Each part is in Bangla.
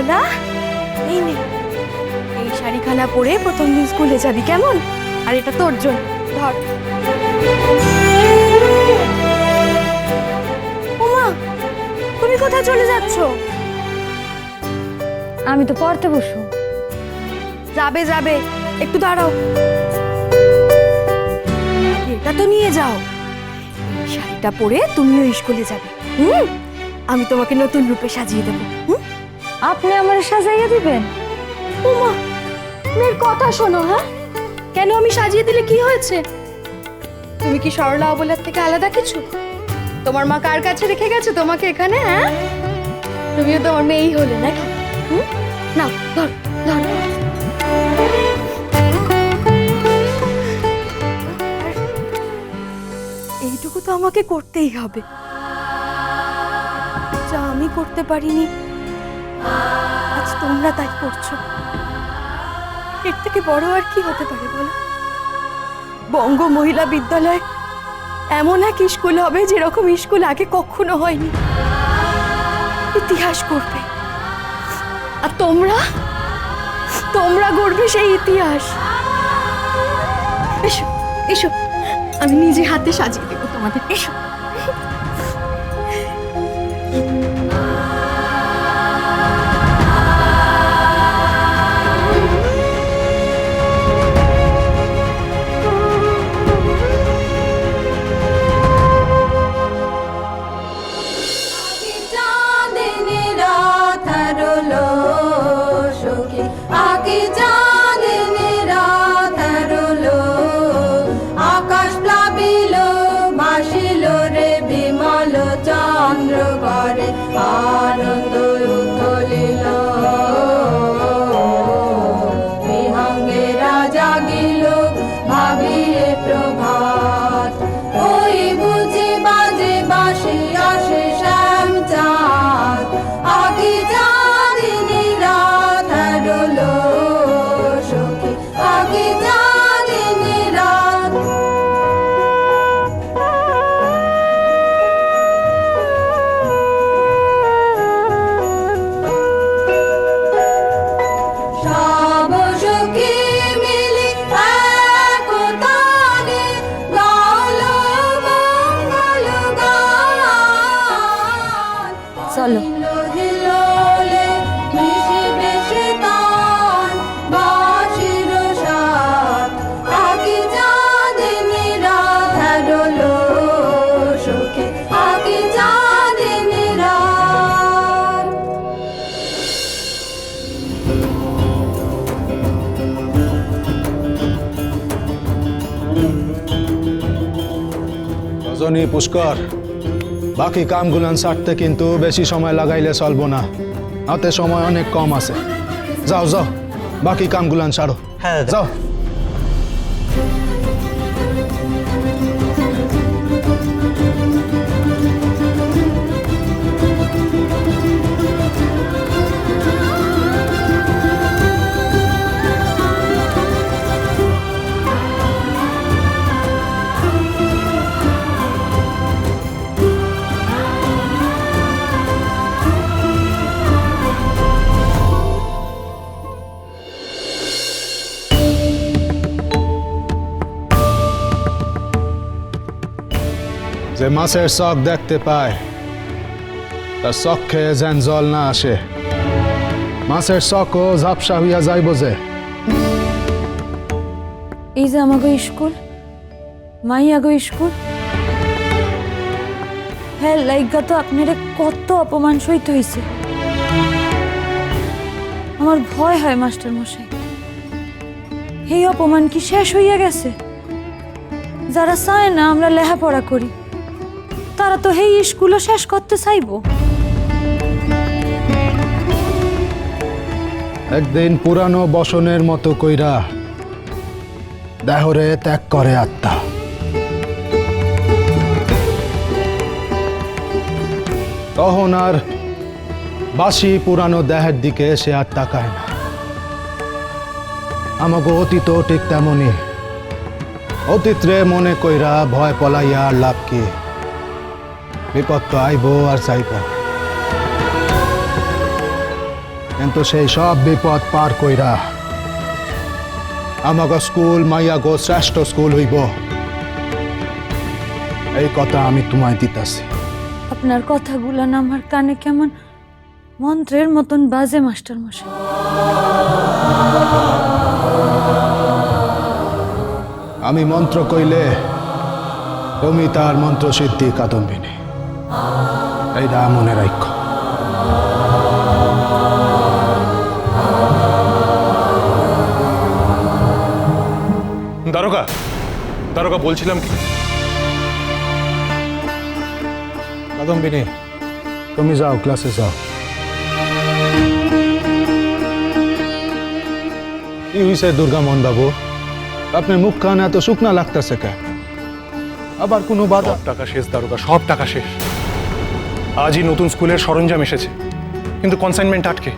গোলা এই নে এই শাড়িখানা পরে প্রথম দিন স্কুলে যাবি কেমন? আর এটা তোর জন্য ধর। ওমা তুমি কোথায় চলে যাচ্ছ? আমি তো পড়তে বসু। যাবে যাবে একটু দাঁড়াও। এটা তো নিয়ে যাও। শাড়িটা পরে তুমিও স্কুলে যাবে হুম? আমি তোমাকে নতুন রূপে সাজিয়ে দেবো হুম? আপনি আমার সাজাইয়া দিবেন? উমা, মেয়ের কথা শোনো হ্যাঁ? কেন আমি সাজিয়ে দিলে কি হয়েছে? তুমি কি সরলা অবলার থেকে আলাদা কিছু? তোমার মা কার কাছে রেখে গেছে তোমাকে এখানে হ্যাঁ? তুমিও তোমার মেয়েই হলে, নাকি? হুম? না ধর ধর। এইটুকু তো আমাকে করতেই হবে। যা আমি করতে পারিনি আজ তোমরা তাই করছ। এর থেকে বড় আর কি হতে পারে বলো? বঙ্গ মহিলা বিদ্যালয় এমন এক স্কুল হবে যেরকম স্কুল আগে কখনো হয়নি। ইতিহাস করবে আর তোমরা? তোমরা গড়বে সেই ইতিহাস। এসো এসো। আমি নিজে হাতে সাজিয়ে দেবো তোমাদের। এসো। রজনী পুষ্কর। বাকি কামগুলান সারতে কিন্তু বেশি সময় লাগাইলে চলবো না। হাতে সময় অনেক কম আছে। যাও যাও বাকি কামগুলান সারো। হ্যাঁ যাও। যে মাছের শখ দেখতে পায় তার শখ খেয়ে যেন জল না আসে। মাছের শখও ঝাপসা হইয়া যাইব যে। এই যে আমাগো স্কুল, মাইয়াগো স্কুল। হ্যাঁ লাইগা তো আপনারা কত অপমান সইতে হইছে। আমার ভয় হয় মাস্টার মশাই। এই অপমান কি শেষ হইয়া গেছে? যারা চায় না, আমরা লেখাপড়া করি। তারা তো এই স্কুলও শেষ করতে চাইব। একদিন পুরানো বসনের মতো কইরা দেহরে ত্যাগ করে আত্মা। তখন আর বাসি পুরানো দেহের দিকে সে আর তাকায় না। আমাকে অতীত ঠিক তেমনই অতীতরে মনে কইরা ভয় পলাইয়া লাভ কি? বিপদ তো আইব আর চাইব। কিন্তু সেই সব বিপদ পার কইরা আমাকে স্কুল মাইয়া গো শ্রেষ্ঠ স্কুল হইব। এই কথা আমি তোমায় দিতাছি। আপনার কথাগুলো না আমার কানে কেমন মন্ত্রের মতন বাজে মাস্টার মশাই। আমি মন্ত্র কইলে তুমি তার মন্ত্র সিদ্ধি কাদম্বিনী। এইটা মনে রাখ। দারোগা দারোগা বলছিলাম কি? কাদম্বিনী তুমি যাও ক্লাসে যাও। কি হয়েছে দুর্গা মোহন বাবু আপনার মুখ কান এত শুকনা লাগতেছে কে আবার কোনো বাধা? টাকা শেষ দারোগা সব টাকা শেষ। আজই নতুন স্কুলের সরঞ্জাম এসেছে। কিন্তু কনসাইনমেন্ট আটকে।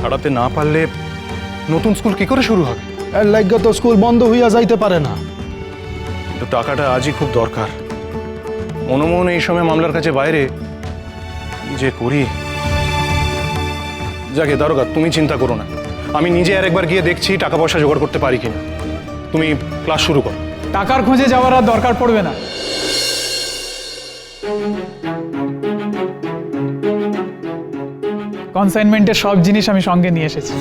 ছাড়াতে না পারলে নতুন স্কুল কি করে শুরু হবে? এর লাইগা তো স্কুল বন্ধ হইয়া যাইতে পারে না। কিন্তু টাকাটা আজই খুব দরকার। মনমোহন এই সময় মামলার কাছে বাইরে কি যে করি। যাকে দারোগা তুমি চিন্তা করো না। আমি নিজে আর একবার গিয়ে দেখছি টাকা পয়সা জোগাড় করতে পারি কিনা। তুমি ক্লাস শুরু করো। টাকার খোঁজে যাওয়ার আর দরকার পড়বে না। কনসাইনমেন্টের সব জিনিস আমি সঙ্গে নিয়ে এসেছি।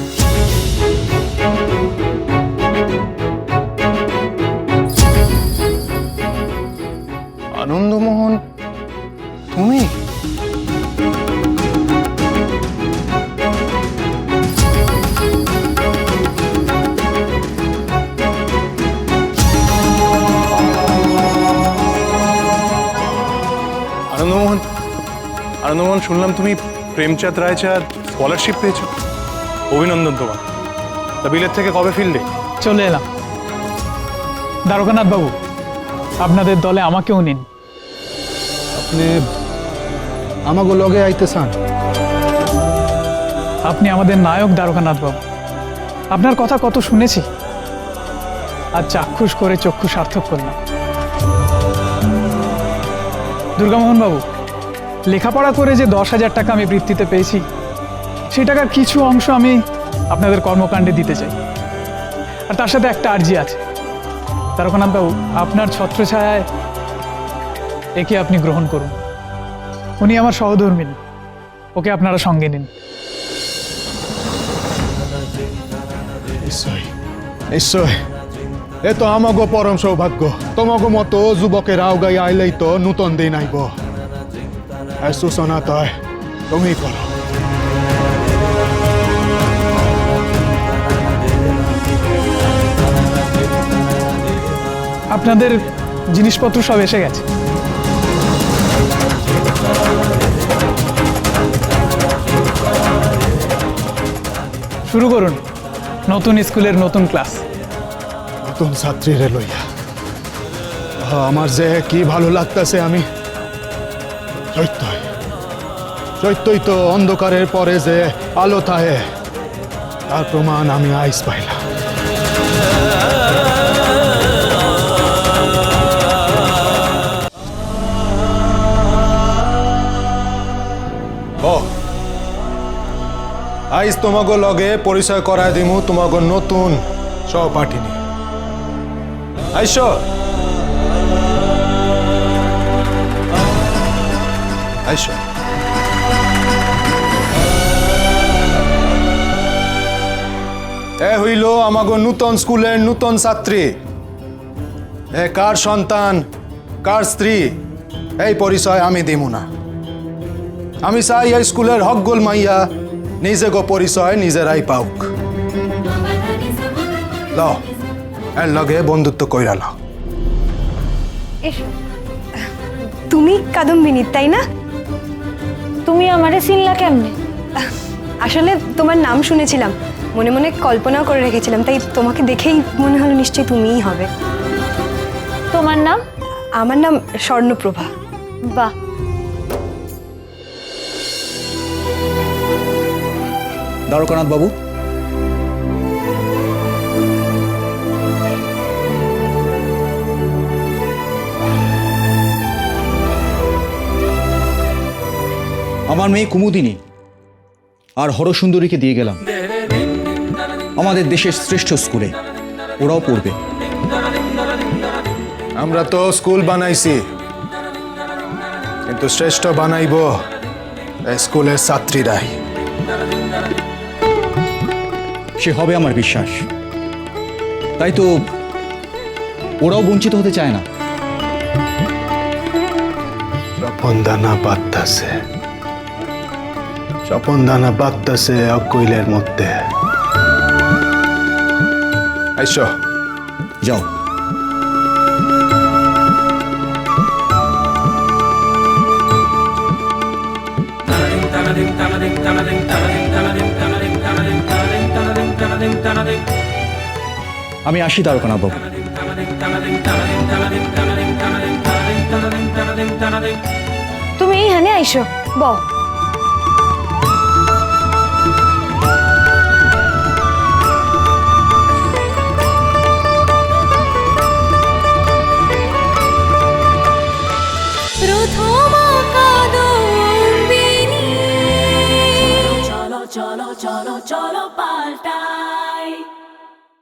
আনন্দমোহন তুমি? আনন্দমোহন আনন্দমোহন শুনলাম তুমি প্রেমচাঁদ রায়চাঁদ স্কলারশিপ পেয়েছ? অভিনন্দন তোমার। তা বিলের থেকে কবে ফিরলে চলে এলাম। দ্বারকানাথ বাবু আপনাদের দলে আমাকেও নিন। আপনি আমাকে লগে আইতে চান। আপনি আমাদের নায়ক দ্বারকানাথ বাবু আপনার কথা কত শুনেছি। আর চাক্ষুষ করে চক্ষু সার্থক করলাম। দুর্গামোহন বাবু লেখাপড়া করে যে দশ হাজার টাকা আমি বৃত্তিতে পেয়েছি, সেই টাকার কিছু অংশ আমি আপনাদের কর্মকাণ্ডে দিতে চাই। আর তার সাথে একটা আর্জি আছে। তারকনাথ বাবু আপনার ছত্রছায়ায় একে আপনি গ্রহণ করুন। উনি আমার সহধর্মিনী। ওকে আপনারা সঙ্গে নিন। নিশ্চয় নিশ্চয় এ তো আমাগো পরম সৌভাগ্য। তোমাগো মতো যুবকের আওগাই আইলেই তো নূতন দিন আইব। আর সূচনা তয় তুমি করো আপনাদের জিনিসপত্র সব এসে গেছে। শুরু করুন। নতুন স্কুলের নতুন ক্লাস। নতুন ছাত্রীরে লইয়া। আমার যে কি ভালো লাগতেছে আমি। সত্যই সত্যই তো অন্ধকারের পরে যে আলো থাহে তার প্রমাণ আমি আইস পাইলাম। আইস তোমাগো লগে পরিচয় করায় দিমু, তোমাগো নতুন সহপাঠিনী। আইস। আইস। এ হইল আমাগো নূতন স্কুলের নূতন ছাত্রী। এ কার সন্তান কার স্ত্রী এই পরিচয় আমি দিমু না। আমি চাই এই স্কুলের হকগুল মাইয়া নিজে গো পরিচয় নিজেরাই পাওক। ল এর লগে বন্ধুত্ব কইরা ল তুমি কাদম্বিনী তাই না? তুমি আমারে চিনলা কেমনে? আসলে তোমার নাম শুনেছিলাম মনে মনে কল্পনাও করে রেখেছিলাম তাই তোমাকে দেখেই মনে হলো নিশ্চয়ই তুমিই হবে। তোমার নাম? আমার নাম স্বর্ণপ্রভা। বাহ। দ্বারকানাথ বাবু। আমার মেয়ে কুমুদিনী। আর হরসুন্দরীকে দিয়ে গেলাম। আমাদের দেশের শ্রেষ্ঠ স্কুলে। ওরাও পড়বে। আমরা তো স্কুল বানাইছি। কিন্তু শ্রেষ্ঠ বানাইব স্কুলের ছাত্রীরাই। সে হবে আমার বিশ্বাস। তাই তো ওরাও বঞ্চিত হতে চায় না। স্বপন দানা বাঁধতেছে স্বপন দানা বাঁধতেছে অকৈলের মধ্যে। আইসো। যাও। আমি আসি দ্বারকানাথ বাবু। তুমি এইখানে আইসো ব